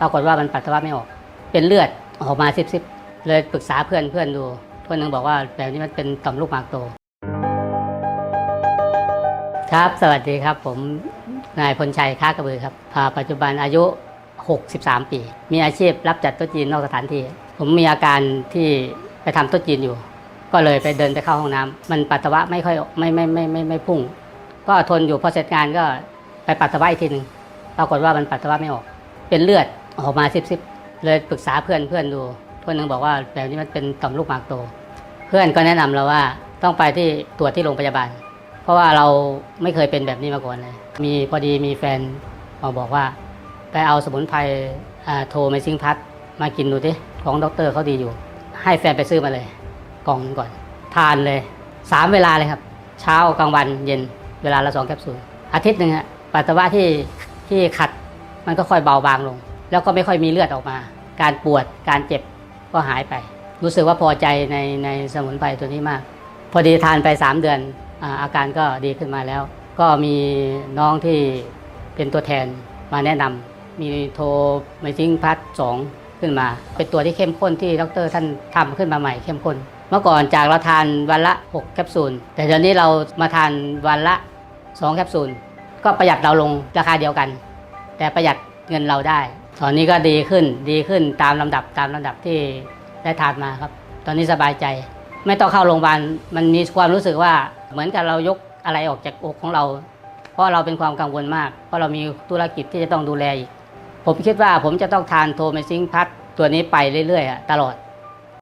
ปรากฏว่ามันปัสสาวะไม่ออก เป็นเลือดออกมาซิบๆเลยปรึกษาเพื่อนเพื่อนดู เพื่อนหนึงบอกว่าแบบนี้มันเป็นต่อมลูกหมากโต ครับสวัสดีครับผมนายพลชัยค้ากระบือครับปัจจุบันอายุ 63 ปี มีอาชีพรับจัดโต๊ะจีนนอกสถานที่ ผมมีอาการที่ไปทำโต๊ะจีนอยู่ ก็เลยไปเดินไปเข้าห้องน้ำมันปัสสาวะไม่ค่อยไม่ไม่ไม่ไม่ไม่ไม่พุ่ง ก็ทนอยู่พอเสร็จงานก็ไปปัสสาวะอีกทีหนึ่งปรากฏว่ามันปัสสาวะไม่ออก เป็นเลือด ออกมาซิบๆเลยปรึกษาเพื่อนเพื่อนดู เพื่อนหนึงบอกว่าแบบนี้มันเป็นต่อมลูกหมากโต เพื่อนก็แนะนำเราว่าต้องไปที่ตรวจที่โรงพยาบาล เพราะว่าเราไม่เคยเป็นแบบนี้มาก่อนเลย มีพอดีมีแฟนมาบอกว่า ไปเอาสมุนไพรอ่าโทรไมซิงพัดมากินดูดิของด็อกเตอร์เขาดีอยู่ ให้แฟนไปซื้อมาเลย กล่องหนึ่งก่อน ทานเลยสามเวลาเลยครับ เช้ากลางวันเย็นเวลาละสองแคปซูลอาทิตย์หนึ่งฮะปัสสาวะที่ที่ขัดมันก็ค่อยเบาบางลง แล้วก็ไม่ค่อยมีเลือดออกมา การปวดการเจ็บก็หายไป รู้สึกว่าพอใจในในสมุนไพรตัวนี้มาก พอดีทานไป 3 เดือนอาการก็ดีขึ้นมาแล้ว ก็มีน้องที่เป็นตัวแทนมาแนะนำมีโทรไมซิงพัดสองขึ้นมา เป็นตัวที่เข้มข้นที่ดรท่านทำขึ้นมาใหม่เข้มข้น เมื่อก่อนจากเราทานวันละ 6 แคปซูล แต่เดี๋ยวนี้เรามาทานวันละ 2 แคปซูล ก็ประหยัดเราลงราคาเดียวกัน แต่ประหยัดเงินเราได้ ตอนนี้ก็ดีขึ้นดีขึ้นตามลำดับตามลำดับที่ได้ทานมาครับ ตอนนี้สบายใจ ไม่ต้องเข้าโรงพยาบาลมันมีความรู้สึกว่าเหมือนกับเรายกอะไรออกจากอกของเรา เพราะเราเป็นความกังวลมาก เพราะเรามีธุรกิจที่จะต้องดูแลอีกผมคิดว่าผมจะต้องทานโทเมซิงพัทตัวนี้ไปเรื่อยๆตลอด